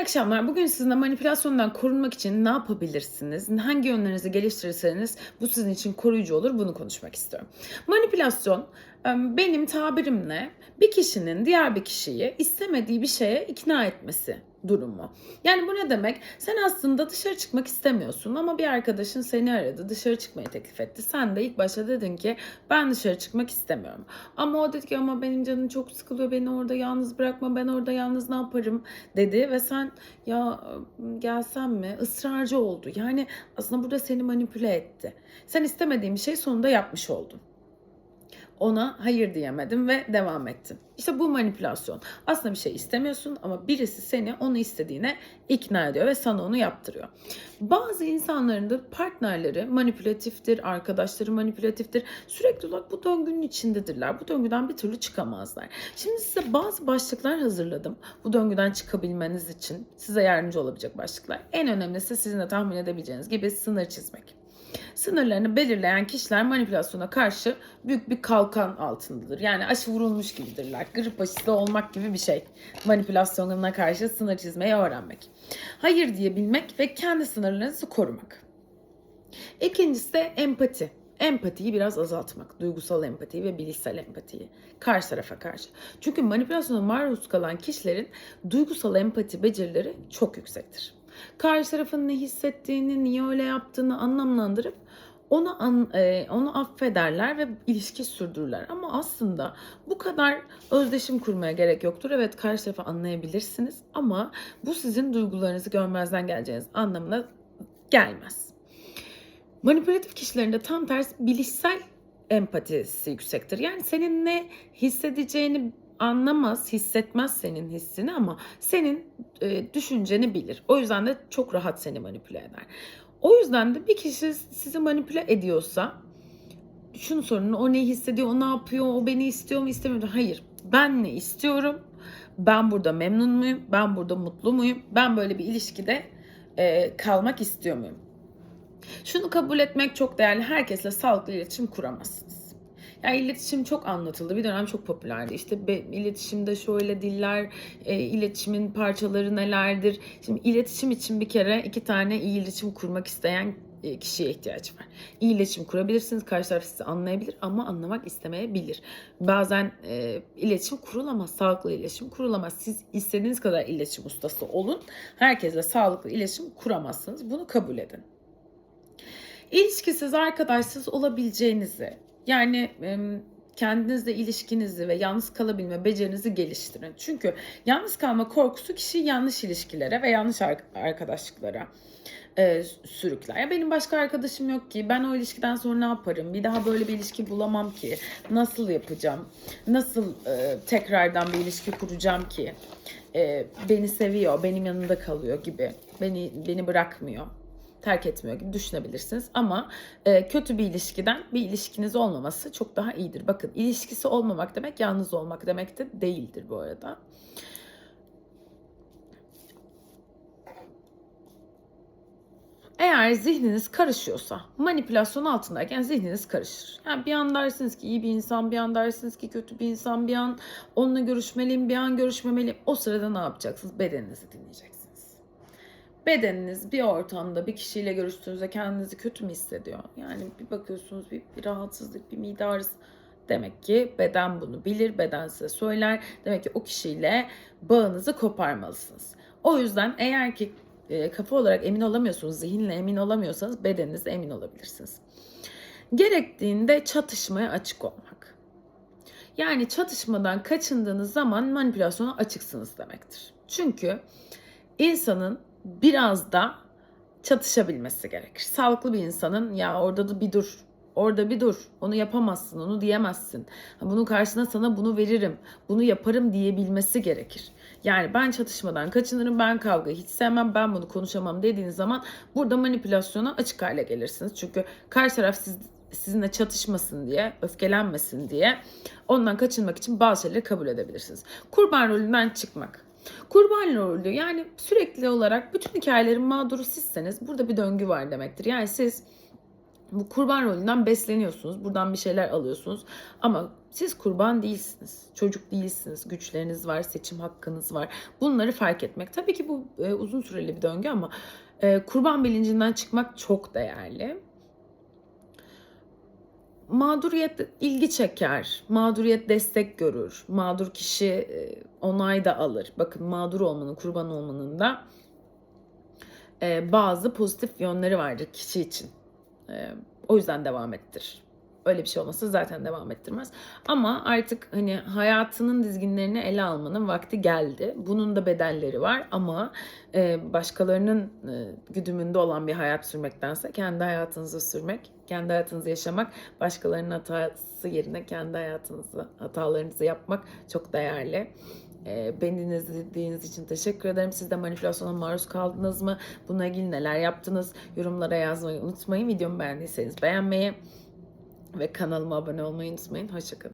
akşamlar. Bugün sizinle manipülasyondan korunmak için ne yapabilirsiniz? Hangi yönlerinizi geliştirirseniz bu sizin için koruyucu olur. Bunu konuşmak istiyorum. Manipülasyon benim tabirimle bir kişinin diğer bir kişiyi istemediği bir şeye ikna etmesi durumu. Yani bu ne demek? Sen aslında dışarı çıkmak istemiyorsun ama bir arkadaşın seni aradı, dışarı çıkmayı teklif etti. Sen de ilk başta dedin ki ben dışarı çıkmak istemiyorum. Ama o dedi ki ama benim canım çok sıkılıyor, beni orada yalnız bırakma, ben orada yalnız ne yaparım dedi ve sen ya gelsem mi ısrarcı oldu. Yani aslında burada seni manipüle etti. Sen istemediğin bir şey sonunda yapmış oldun ona hayır diyemedin ve devam ettin. İşte bu manipülasyon. Aslında bir şey istemiyorsun ama birisi seni onu istediğine ikna ediyor ve sana onu yaptırıyor. Bazı insanların da partnerleri manipülatiftir, arkadaşları manipülatiftir. Sürekli olarak bu döngünün içindedirler. Bu döngüden bir türlü çıkamazlar. Şimdi size bazı başlıklar hazırladım. Bu döngüden çıkabilmeniz için size yardımcı olabilecek başlıklar. En önemlisi sizin de tahmin edebileceğiniz gibi sınır çizmek. Sınırlarını belirleyen kişiler manipülasyona karşı büyük bir kalkan altındadır. Yani aşı vurulmuş gibidirler. Grip aşısı olmak gibi bir şey. Manipülasyonuna karşı sınır çizmeyi öğrenmek. Hayır diyebilmek ve kendi sınırlarınızı korumak. İkincisi de empati. Empatiyi biraz azaltmak. Duygusal empatiyi ve bilişsel empatiyi. Karşı tarafa karşı. Çünkü manipülasyona maruz kalan kişilerin duygusal empati becerileri çok yüksektir karşı tarafın ne hissettiğini, niye öyle yaptığını anlamlandırıp onu an, e, onu affederler ve ilişki sürdürürler. Ama aslında bu kadar özdeşim kurmaya gerek yoktur. Evet karşı tarafı anlayabilirsiniz ama bu sizin duygularınızı görmezden geleceğiniz anlamına gelmez. Manipülatif kişilerin de tam tersi bilişsel empatisi yüksektir. Yani senin ne hissedeceğini anlamaz, hissetmez senin hissini ama senin e, düşünceni bilir. O yüzden de çok rahat seni manipüle eder. O yüzden de bir kişi sizi manipüle ediyorsa şunu sorun o ne hissediyor, o ne yapıyor, o beni istiyor mu istemiyor mu? Hayır. Ben ne istiyorum? Ben burada memnun muyum? Ben burada mutlu muyum? Ben böyle bir ilişkide e, kalmak istiyor muyum? Şunu kabul etmek çok değerli. Herkesle sağlıklı iletişim kuramazsınız. Yani iletişim çok anlatıldı. Bir dönem çok popülerdi. İşte be, iletişimde şöyle diller, e, iletişimin parçaları nelerdir? Şimdi iletişim için bir kere iki tane iyi iletişim kurmak isteyen e, kişiye ihtiyaç var. İyi iletişim kurabilirsiniz. Karşı taraf sizi anlayabilir ama anlamak istemeyebilir. Bazen e, iletişim kurulamaz. Sağlıklı iletişim kurulamaz. Siz istediğiniz kadar iletişim ustası olun. Herkesle sağlıklı iletişim kuramazsınız. Bunu kabul edin. İlişkisiz, arkadaşsız olabileceğinizi, yani kendinizle ilişkinizi ve yalnız kalabilme becerinizi geliştirin. Çünkü yalnız kalma korkusu kişiyi yanlış ilişkilere ve yanlış arkadaşlıklara e, sürükler. Ya benim başka arkadaşım yok ki. Ben o ilişkiden sonra ne yaparım? Bir daha böyle bir ilişki bulamam ki. Nasıl yapacağım? Nasıl e, tekrardan bir ilişki kuracağım ki? E, beni seviyor, benim yanında kalıyor gibi. Beni beni bırakmıyor terk etmiyor gibi düşünebilirsiniz. Ama e, kötü bir ilişkiden bir ilişkiniz olmaması çok daha iyidir. Bakın ilişkisi olmamak demek yalnız olmak demek de değildir bu arada. Eğer zihniniz karışıyorsa, manipülasyon altındayken zihniniz karışır. Yani bir an dersiniz ki iyi bir insan, bir an dersiniz ki kötü bir insan, bir an onunla görüşmeliyim, bir an görüşmemeliyim. O sırada ne yapacaksınız? Bedeninizi dinleyeceksiniz bedeniniz bir ortamda bir kişiyle görüştüğünüzde kendinizi kötü mü hissediyor? Yani bir bakıyorsunuz bir, bir rahatsızlık, bir mide. Demek ki beden bunu bilir, beden size söyler. Demek ki o kişiyle bağınızı koparmalısınız. O yüzden eğer ki e, kafa olarak emin olamıyorsunuz, zihinle emin olamıyorsanız bedeninizle emin olabilirsiniz. Gerektiğinde çatışmaya açık olmak. Yani çatışmadan kaçındığınız zaman manipülasyona açıksınız demektir. Çünkü insanın biraz da çatışabilmesi gerekir. Sağlıklı bir insanın ya orada da bir dur, orada bir dur, onu yapamazsın, onu diyemezsin. Bunun karşısına sana bunu veririm, bunu yaparım diyebilmesi gerekir. Yani ben çatışmadan kaçınırım, ben kavga hiç sevmem, ben bunu konuşamam dediğiniz zaman burada manipülasyona açık hale gelirsiniz. Çünkü karşı taraf siz, sizinle çatışmasın diye, öfkelenmesin diye ondan kaçınmak için bazı şeyleri kabul edebilirsiniz. Kurban rolünden çıkmak. Kurban rolü yani sürekli olarak bütün hikayelerin mağduru sizseniz burada bir döngü var demektir. Yani siz bu kurban rolünden besleniyorsunuz. Buradan bir şeyler alıyorsunuz. Ama siz kurban değilsiniz. Çocuk değilsiniz. Güçleriniz var, seçim hakkınız var. Bunları fark etmek. Tabii ki bu e, uzun süreli bir döngü ama e, kurban bilincinden çıkmak çok değerli. Mağduriyet ilgi çeker, mağduriyet destek görür, mağdur kişi e, onay da alır. Bakın mağdur olmanın, kurban olmanın da e, bazı pozitif yönleri vardır kişi için. E, o yüzden devam ettir. Öyle bir şey olmasa zaten devam ettirmez. Ama artık hani hayatının dizginlerini ele almanın vakti geldi. Bunun da bedelleri var ama e, başkalarının e, güdümünde olan bir hayat sürmektense kendi hayatınızı sürmek, kendi hayatınızı yaşamak, başkalarının hatası yerine kendi hayatınızı, hatalarınızı yapmak çok değerli. E, beni dinlediğiniz için teşekkür ederim. Siz de manipülasyona maruz kaldınız mı? Bununla ilgili neler yaptınız? Yorumlara yazmayı unutmayın. Videomu beğendiyseniz beğenmeyi ve kanalıma abone olmayı unutmayın. Hoşçakalın.